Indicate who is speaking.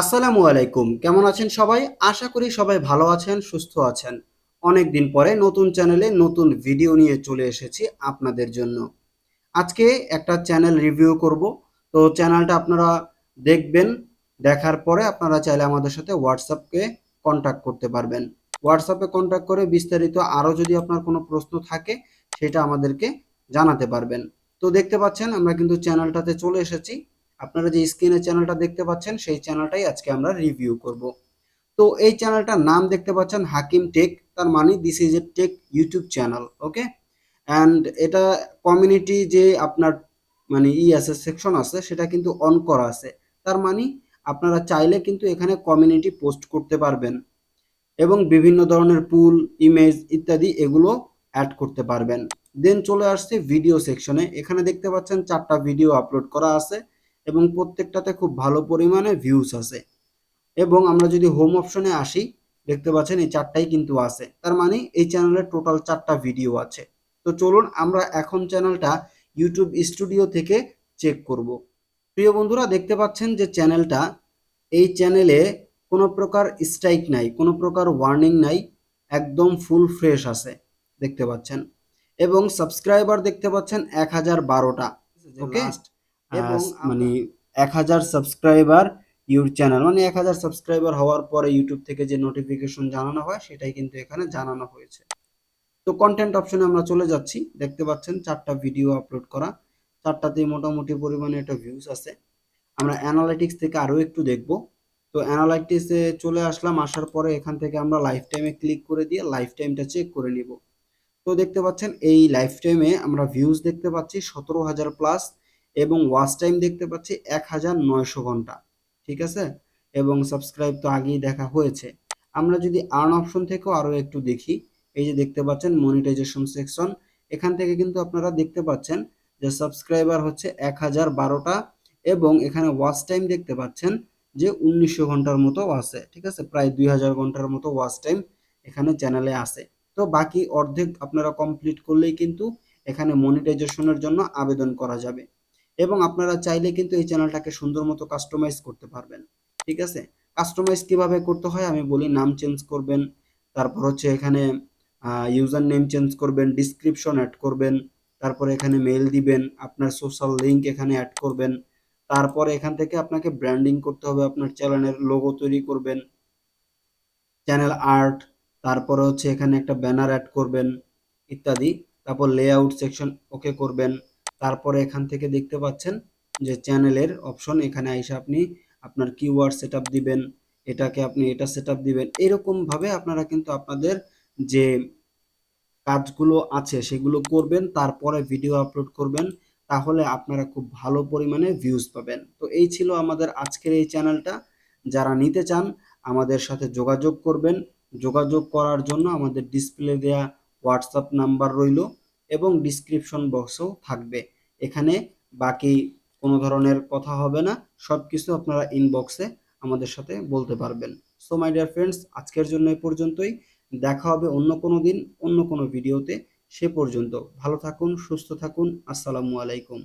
Speaker 1: আসসালামু আলাইকুম। কেমন আছেন সবাই? আশা করি সবাই ভালো আছেন, সুস্থ আছেন। অনেক দিন পরে নতুন চ্যানেলে নতুন ভিডিও নিয়ে চলে এসেছি আপনাদের জন্য। আজকে একটা চ্যানেল রিভিউ করব। তো চ্যানেলটা আপনারা দেখবেন, দেখার পরে আপনারা চাইলে আমাদের সাথে হোয়াটসঅ্যাপকে কন্ট্যাক্ট করতে পারবেন। হোয়াটসঅ্যাপে কন্ট্যাক্ট করে বিস্তারিত আরও যদি আপনার কোনো প্রশ্ন থাকে, সেটা আমাদেরকে জানাতে পারবেন। তো দেখতে পাচ্ছেন, আমরা কিন্তু চ্যানেলটাতে চলে এসেছি। আপনারা যে স্ক্রিনে চ্যানেলটা দেখতে পাচ্ছেন, সেই চ্যানেলটাই আজকে আমরা রিভিউ করব। তো এই চ্যানেলটার নাম দেখতে পাচ্ছেন হাকিম টেক, তার মানে this is a tech YouTube channel okay and এটা কমিউনিটি যে আপনার মানে ই আছে সেকশন আছে, সেটা কিন্তু অন করা আছে। তার মানে আপনারা চাইলে কিন্তু এখানে কমিউনিটি পোস্ট করতে পারবেন এবং বিভিন্ন ধরনের পুল ইমেজ ইত্যাদি এগুলো অ্যাড করতে পারবেন। দেন চলে আসছে ভিডিও সেকশনে এখানে দেখতে পাচ্ছেন চারটা ভিডিও আপলোড করা আছে। এবং প্রত্যেকটাতে খুব ভালো পরিমাণে ভিউজ আছে এবং আমরা যদি হোম অপশনে আসি দেখতে পাচ্ছেন এই চারটাই কিন্তু আছে তার মানে এই চ্যানেলে টোটাল চারটা ভিডিও আছে। তো চলুন আমরা এখন চ্যানেলটা ইউটিউব স্টুডিও থেকে চেক করব। প্রিয় বন্ধুরা দেখতে পাচ্ছেন যে চ্যানেলটা এই চ্যানেলে কোনো প্রকার স্ট্রাইক নাই কোনো প্রকার ওয়ার্নিং নাই একদম ফুল ফ্রেশ আছে দেখতে পাচ্ছেন। এবং সাবস্ক্রাইবার দেখতে পাচ্ছেন এক হাজার বারোটা। ওকে মানে এক হাজার সাবস্ক্রাইবার ইউর চ্যানেল মানে এক হাজার সাবস্ক্রাইবার হওয়ার পরে ইউটিউব থেকে যে নোটিফিকেশন জানানো হয় সেটাই কিন্তু এখানে জানানো হয়েছে। তো কন্টেন্ট অপশনে আমরা চলে যাচ্ছি। দেখতে পাচ্ছেন চারটা ভিডিও আপলোড করা। চারটাতে মোটামুটি পরিমাণে একটা ভিউজ আছে। আমরা অ্যানালাইটিক্স থেকে আরও একটু দেখব। তো অ্যানালাইটিক্সে চলে আসলাম আসার পরে এখান থেকে আমরা লাইফ টাইমে ক্লিক করে দিয়ে লাইফ টাইমটা চেক করে নিব। তো দেখতে পাচ্ছেন এই লাইফ টাইমে আমরা ভিউজ দেখতে পাচ্ছি সতেরো হাজার প্লাস এবং ওয়াচ টাইম দেখতে পাচ্ছি এক হাজার নয়শো ঘণ্টা, ঠিক আছে? এবং সাবস্ক্রাইব তো আগেই দেখা হয়েছে। আমরা যদি আর্ন অপশন থেকেও আরও একটু দেখি, এই যে দেখতে পাচ্ছেন মনিটাইজেশন সেকশন এখান থেকে কিন্তু আপনারা দেখতে পাচ্ছেন যে সাবস্ক্রাইবার হচ্ছে এক হাজার বারোটা এবং এখানে ওয়াচ টাইম দেখতে পাচ্ছেন যে উনিশশো ঘণ্টার মতো আছে, ঠিক আছে? প্রায় দুই হাজার ঘণ্টার মতো ওয়াচ টাইম এখানে চ্যানেলে আছে। তো বাকি অর্ধেক আপনারা কমপ্লিট করলেই কিন্তু এখানে মনিটাইজেশনের জন্য আবেদন করা যাবে। এবং আপনারা চাইলে কিন্তু এই চ্যানেলটাকে সুন্দর মতো কাস্টমাইজ করতে পারবেন। ঠিক আছে? কাস্টমাইজ কীভাবে করতে হয় আমি বলি নাম চেঞ্জ করবেন, তারপর হচ্ছে এখানে ইউজার নেম চেঞ্জ করবেন ডিসক্রিপশন অ্যাড করবেন, তারপরে এখানে মেল দিবেন, আপনার সোশ্যাল লিঙ্ক এখানে অ্যাড করবেন, তারপরে এখান থেকে আপনাকে ব্র্যান্ডিং করতে হবে, আপনার চ্যানেলের লোগো তৈরি করবেন চ্যানেল আর্ট তারপরে হচ্ছে এখানে একটা ব্যানার অ্যাড করবেন, ইত্যাদি, তারপর লেআউট সেকশন ওকে করবেন তারপরে এখান থেকে দেখতে পাচ্ছেন যে চ্যানেলের অপশন এখানে আইসে আপনি আপনার কিওয়ার্ড সেট দিবেন, এটাকে আপনি এটা সেট দিবেন। এরকমভাবে আপনারা কিন্তু আপনাদের যে কাজগুলো আছে সেগুলো করবেন, তারপরে ভিডিও আপলোড করবেন, তাহলে আপনারা খুব ভালো পরিমাণে ভিউজ পাবেন। তো এই ছিল আমাদের আজকের এই চ্যানেলটা যারা নিতে চান, আমাদের সাথে যোগাযোগ করবেন। যোগাযোগ করার জন্য আমাদের ডিসপ্লে দেয়া হোয়াটসঅ্যাপ নাম্বার রইল। এবং ডিসক্রিপশন বক্সও থাকবে। এখানে বাকি কোনো ধরনের কথা হবে না। সব কিছু আপনারা ইনবক্সে আমাদের সাথে বলতে পারবেন। সো মাই ডিয়ার ফ্রেন্ডস আজকের জন্য এই পর্যন্তই। দেখা হবে অন্য কোনো দিন, অন্য কোনো ভিডিওতে সে পর্যন্ত ভালো থাকুন, সুস্থ থাকুন। আসসালামু আলাইকুম।